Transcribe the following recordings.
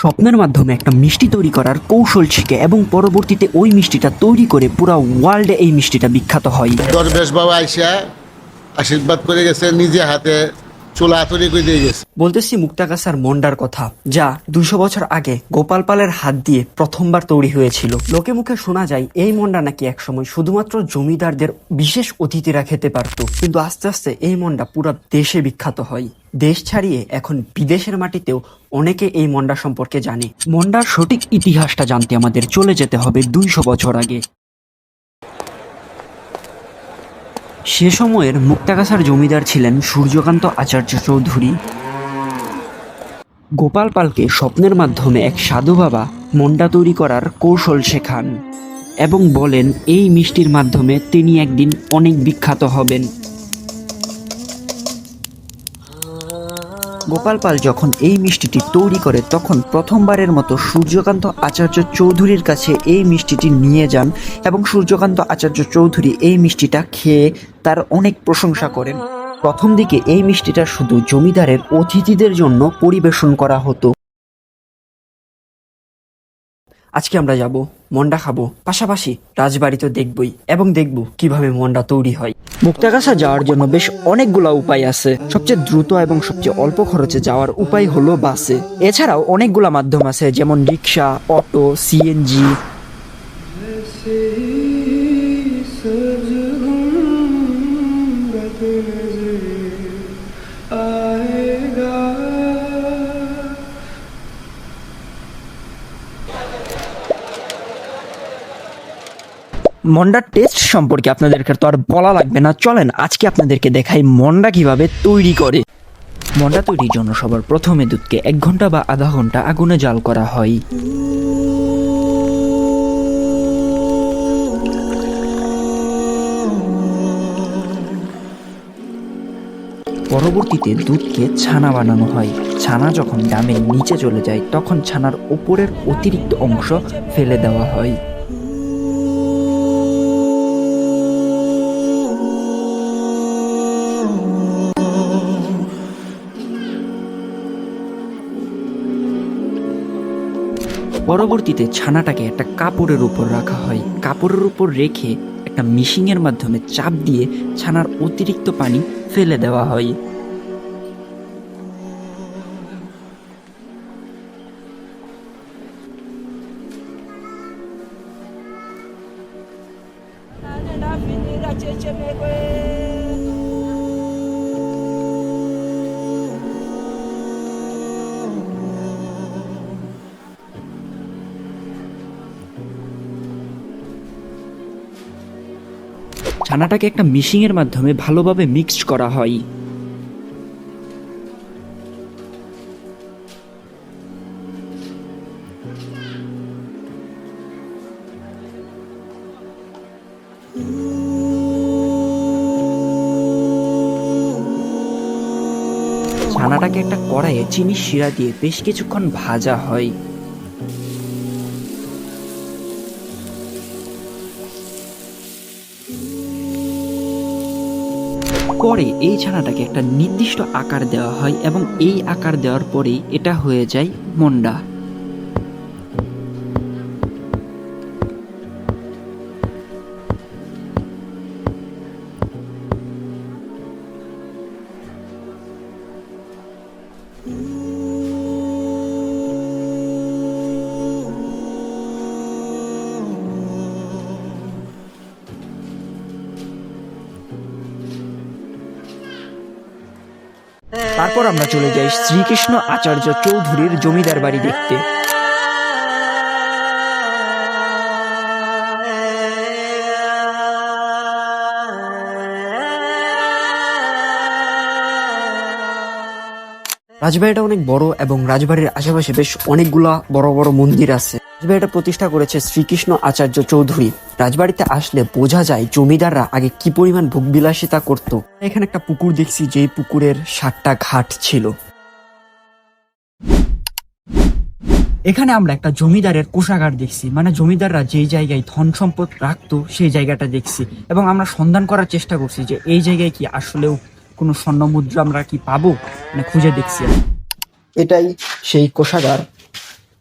স্বপ্নের মাধ্যমে একটা মিষ্টি তৈরি করার কৌশল শিখে এবং পরবর্তীতে ওই মিষ্টিটা তৈরি করে পুরো ওয়ার্ল্ডে এই মিষ্টিটা বিখ্যাত হয়। দরবেশ বাবা আইসা আশীর্বাদ করে গেছে, নিজে হাতে চুলা তৈরি করে বলতেছি মুক্তাগাছার মন্ডার কথা, যা দুশো বছর আগে গোপাল পালের হাত দিয়ে প্রথমবার তৈরি হয়েছিল। লোকে মুখে শোনা যায়, এই মন্ডা নাকি একসময় শুধুমাত্র জমিদারদের বিশেষ অতিথিরা খেতে পারত। কিন্তু আস্তে আস্তে এই মন্ডা পুরো দেশে বিখ্যাত হয়। দেশ ছাড়িয়ে এখন বিদেশের মাটিতেও অনেকে এই মন্ডা সম্পর্কে জানে। মন্ডার সঠিক ইতিহাসটা জানতে আমাদের চলে যেতে হবে দুইশো বছর আগে। সে সময়ের মুক্তাগাছার জমিদার ছিলেন সূর্যকান্ত আচার্য চৌধুরী। গোপাল পালকে স্বপ্নের মাধ্যমে এক সাধু বাবা মন্ডা তৈরি করার কৌশল শেখান এবং বলেন, এই মিষ্টির মাধ্যমে তিনি একদিন অনেক বিখ্যাত হবেন। গোপাল পাল যখন এই মিষ্টিটি তৈরি করে, তখন প্রথমবারের মতো সূর্যকান্ত আচার্য চৌধুরীর কাছে এই মিষ্টিটি নিয়ে যান এবং সূর্যকান্ত আচার্য চৌধুরী এই মিষ্টিটা খেয়ে তার অনেক প্রশংসা করেন। প্রথম দিকে এই মিষ্টিটা শুধু জমিদারের অতিথিদের জন্য পরিবেশন করা হতো। আজকে আমরা যাব, মন্ডা খাব। পাশাপাশি রাজবাড়ি তো দেখবই এবং দেখব কীভাবে মন্ডা তৈরি হয়। মুক্তাগাছা যাওয়ার জন্য বেশ অনেকগুলা উপায় আছে। সবচেয়ে দ্রুত এবং সবচেয়ে অল্প খরচে যাওয়ার উপায় হলো বাসে। এছাড়াও অনেকগুলা মাধ্যম আছে, যেমন রিক্সা, অটো, সিএনজি। মন্ডার টেস্ট সম্পর্কে আপনাদেরকে তো আর বলা লাগবে না। চলেন, আজকে আপনাদেরকে দেখাই মন্ডা কীভাবে তৈরি করে। মন্ডা তৈরির জন্য সবার প্রথমে দুধকে এক ঘণ্টা বা আধা ঘণ্টা আগুনে জাল করা হয়। পরবর্তীতে দুধকে ছানা বানানো হয়। ছানা যখন ডামের নিচে চলে যায়, তখন ছানার ওপরের অতিরিক্ত অংশ ফেলে দেওয়া হয়। পরবর্তীতে ছানাটাকে একটা কাপড়ের উপর রাখা হয়। কাপড়ের উপর রেখে একটা মিশিংয়ের মাধ্যমে চাপ দিয়ে ছানার অতিরিক্ত পানি ফেলে দেওয়া হয়। ছানাটাকে একটা মিশিংয়ের মাধ্যমে ভালোভাবে মিক্সড করা হয়। ছানাটাকে একটা কড়াইয়ে চিনি শিরা দিয়ে বেশ কিছুক্ষণ ভাজা হয়। পরে এই ছানাটাকে একটা নির্দিষ্ট আকার দেওয়া হয় এবং এই আকার দেওয়ার পরেই এটা হয়ে যায় মন্ডা। তারপর আমরা চলে যাই শ্রীকৃষ্ণ আচার্য চৌধুরীর জমিদার বাড়ি দেখতে। রাজবাড়িটা অনেক বড় এবং রাজবাড়ির আশেপাশে বেশ অনেকগুলা বড় বড় মন্দির আছে। রাজবাড়িটা প্রতিষ্ঠা করেছে শ্রীকৃষ্ণ আচার্য চৌধুরী। রাজবাড়িতে আসলে বোঝা যায় জমিদাররা আগে কি পরিমাণ ভোগবিলাসিতা করত। এখানে একটা পুকুর দেখছি যেই পুকুরের সাতটা ঘাট ছিল। এখানে আমরা একটা জমিদারের কোষাগার দেখছি। মানে জমিদাররা যেই জায়গায় ধন সম্পদ রাখতো সেই জায়গাটা দেখছি। এবং আমরা সন্ধান করার চেষ্টা করছি যে এই জায়গায় কি আসলেও কোনো স্বর্ণ মুদ্রা আমরা কি পাবো? মানে খুঁজে দেখছি এটাই সেই কোষাগার।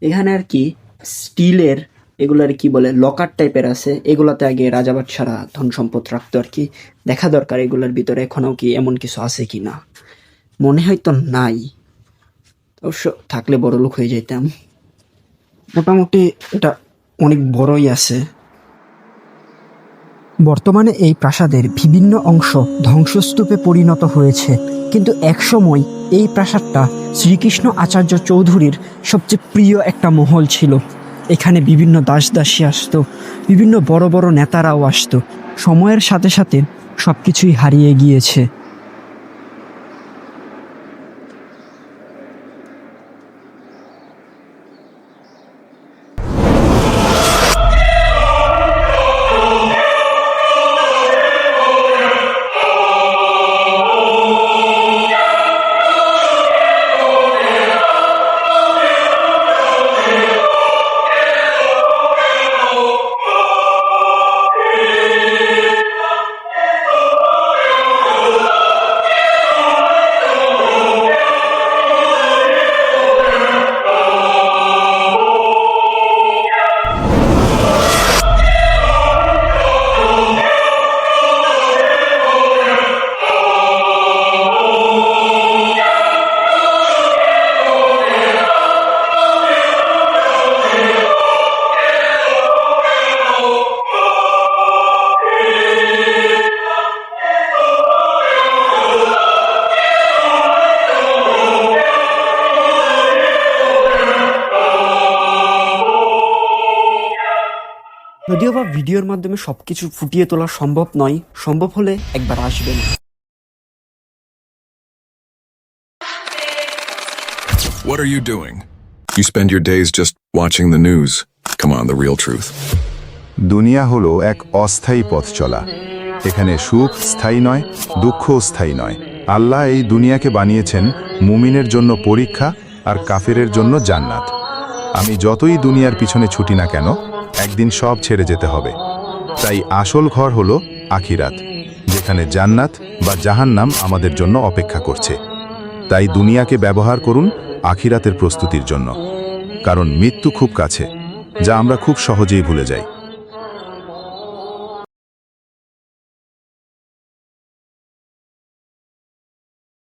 এখানে আর কি স্টিলের এগুলো আর কি বলে, লকার টাইপের আছে, এগুলাতে আগে রাজা বাদশারা ধন সম্পদ রাখতো আর কি। দেখা দরকার এগুলোর ভিতরে এখনও কি এমন কিছু আছে কি না। মনে হয় তো নাই। অবশ্য থাকলে বড় লোক হয়ে যেতাম মোটামুটি এটা অনেক বড়ই আছে। বর্তমানে এই প্রাসাদের বিভিন্ন অংশ ধ্বংসস্তূপে পরিণত হয়েছে। কিন্তু একসময় এই প্রাসাদটা শ্রীকৃষ্ণ আচার্য চৌধুরীর সবচেয়ে প্রিয় একটা মহল ছিল। এখানে বিভিন্ন দাস দাসী আসতো, বিভিন্ন বড় বড় নেতারাও আসতো। সময়ের সাথে সাথে সব কিছুই হারিয়ে গিয়েছে। যদিও বা ভিডিওর মাধ্যমে সবকিছু ফুটিয়ে তোলা সম্ভব নয় সম্ভব হলে একবার আসবেন What are you doing? You spend your days just watching the news. Come on, the real truth. দুনিয়া হলো এক অস্থায়ী পথ চলা এখানে সুখ স্থায়ী নয় দুঃখও স্থায়ী নয় আল্লাহ এই দুনিয়াকে বানিয়েছেন মুমিনের জন্য পরীক্ষা আর কাফেরের জন্য জান্নাত আমি যতই দুনিয়ার পিছনে ছুটি না কেন একদিন সব ছেড়ে যেতে হবে। তাই আসল ঘর হলো আখিরাত, যেখানে জান্নাত বা জাহান্নাম আমাদের জন্য অপেক্ষা করছে। তাই দুনিয়াকে ব্যবহার করুন আখিরাতের প্রস্তুতির জন্য, কারণ মৃত্যু খুব কাছে, যা আমরা খুব সহজেই ভুলে যাই।